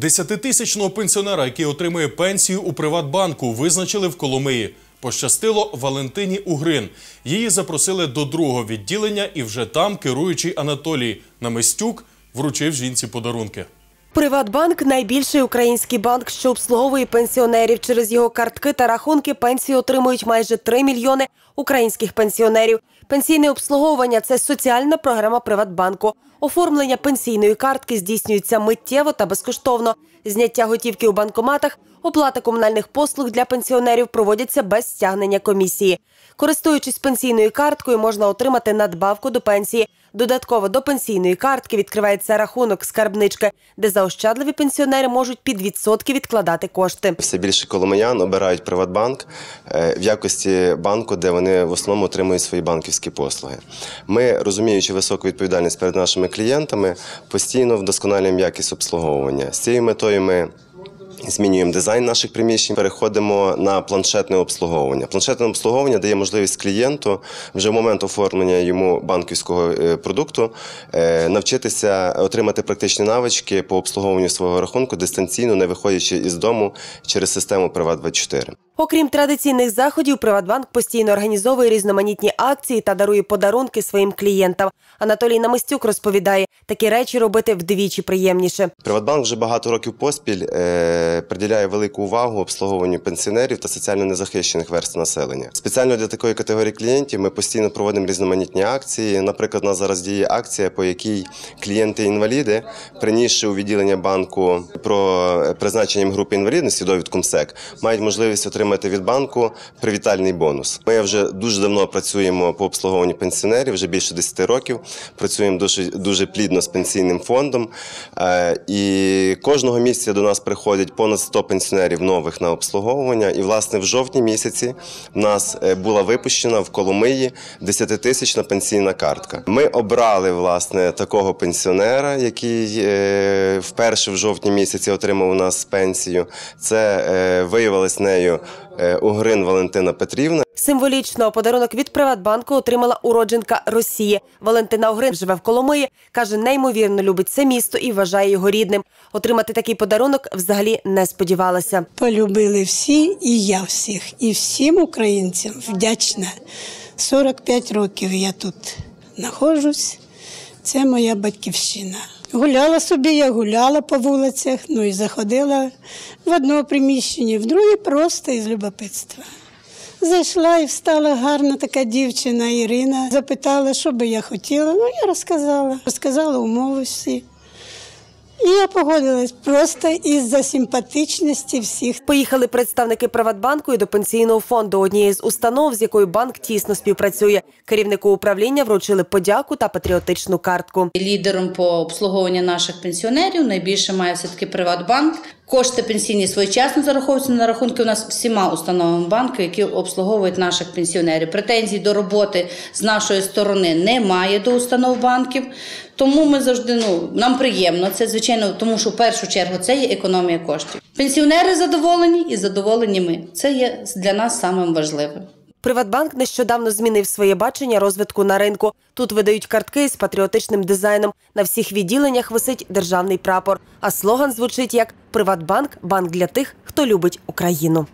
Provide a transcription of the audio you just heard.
Десятитисячного пенсіонера, який отримує пенсію у Приватбанку, визначили в Коломиї. Пощастило Валентині Угрин. Її запросили до другого відділення, і вже там керуючий Анатолій Намистюк вручив жінці подарунки. Приватбанк найбільший український банк, що обслуговує пенсіонерів. Через його картки та рахунки пенсію отримують майже 3 мільйони українських пенсіонерів. Пенсійне обслуговування це соціальна програма Приватбанку. Оформлення пенсійної картки здійснюється миттєво та безкоштовно. Зняття готівки у банкоматах, оплата комунальних послуг для пенсіонерів проводяться без стягнення комісії. Користуючись пенсійною карткою, можна отримати надбавку до пенсії. Додатково до пенсійної картки відкривається рахунок скарбнички, де заощадливі пенсіонери можуть під відсотки відкладати кошти. Все більше коломиян обирають Приватбанк е, в якості банку, де вони в основному отримують свої банківські послуги. Ми, розуміючи високу відповідальність перед нашими клієнтами, постійно вдосконалюємо якість обслуговування. З цією метою ми. Змінюємо дизайн наших приміщень, переходимо на планшетне обслуговування. Планшетне обслуговування дає можливість клієнту вже в момент оформлення йому банківського е, продукту е, навчитися отримати практичні навички по обслуговуванню свого рахунку дистанційно, не виходячи із дому через систему Приват24. Окрім традиційних заходів, Приватбанк постійно організовує різноманітні акції та дарує подарунки своїм клієнтам. Анатолій Намистюк розповідає, такі речі робити вдвічі приємніше. Приватбанк вже багато років поспіль е, приділяє велику увагу обслуговуванню пенсіонерів та соціально незахищених верств населення. Спеціально для такої категорії клієнтів ми постійно проводимо різноманітні акції. Наприклад, у нас зараз діє акція, по якій клієнти-інваліди, принісши у відділення банку про призначенням групи інвалідності довідку МСЕК, мають можливість отримати від банку привітальний бонус. Ми вже дуже давно працюємо по обслуговуванню пенсіонерів, вже більше 10 років. Працюємо дуже дуже плідно з пенсійним фондом. Е, І кожного місяця до нас приходять понад 100 пенсіонерів нових на обслуговування. І, власне, в жовтні місяці в нас е, була випущена в Коломиї 10-тисячна пенсійна картка. Ми обрали власне такого пенсіонера, який е, вперше в жовтні місяці отримав у нас пенсію. Це виявилось нею Угрин Валентина Петрівна. Символічно подарунок від Приватбанку отримала уродженка Росії. Валентина Огрин живе в Коломиї. Каже, неймовірно любить це місто і вважає його рідним. Отримати такий подарунок взагалі не сподівалася. Полюбили всі, і я всіх, і всім українцям вдячна. 45 років я тут знаходжусь. Це моя батьківщина. Гуляла собі, я гуляла по вулицях, ну і заходила в одне приміщення, в друге просто із любопитства. Зайшла і встала гарна така дівчина Ірина. Запитала, що би я хотіла. Ну, я розказала. Розказала умови всі. І я погодилась просто із-за симпатичності всіх. Поїхали представники Приватбанку і до пенсійного фонду однієї з установ, з якою банк тісно співпрацює. Керівнику управління вручили подяку та патріотичну картку. Лідером по обслуговуванню наших пенсіонерів найбільше має все-таки Приватбанк. Кошти пенсійні своєчасно зараховуються на рахунки у нас всіма установами банку, які обслуговують наших пенсіонерів. Претензій до роботи з нашої сторони немає до установ банків. Тому ми завжди ну нам приємно це, звичайно, тому що в першу чергу це є економія коштів. Пенсіонери задоволені і задоволені ми. Це є для нас самим важливим. Приватбанк нещодавно змінив своє бачення розвитку на ринку. Тут видають картки з патріотичним дизайном. На всіх відділеннях висить державний прапор. А слоган звучить як Приватбанк банк для тих, хто любить Україну.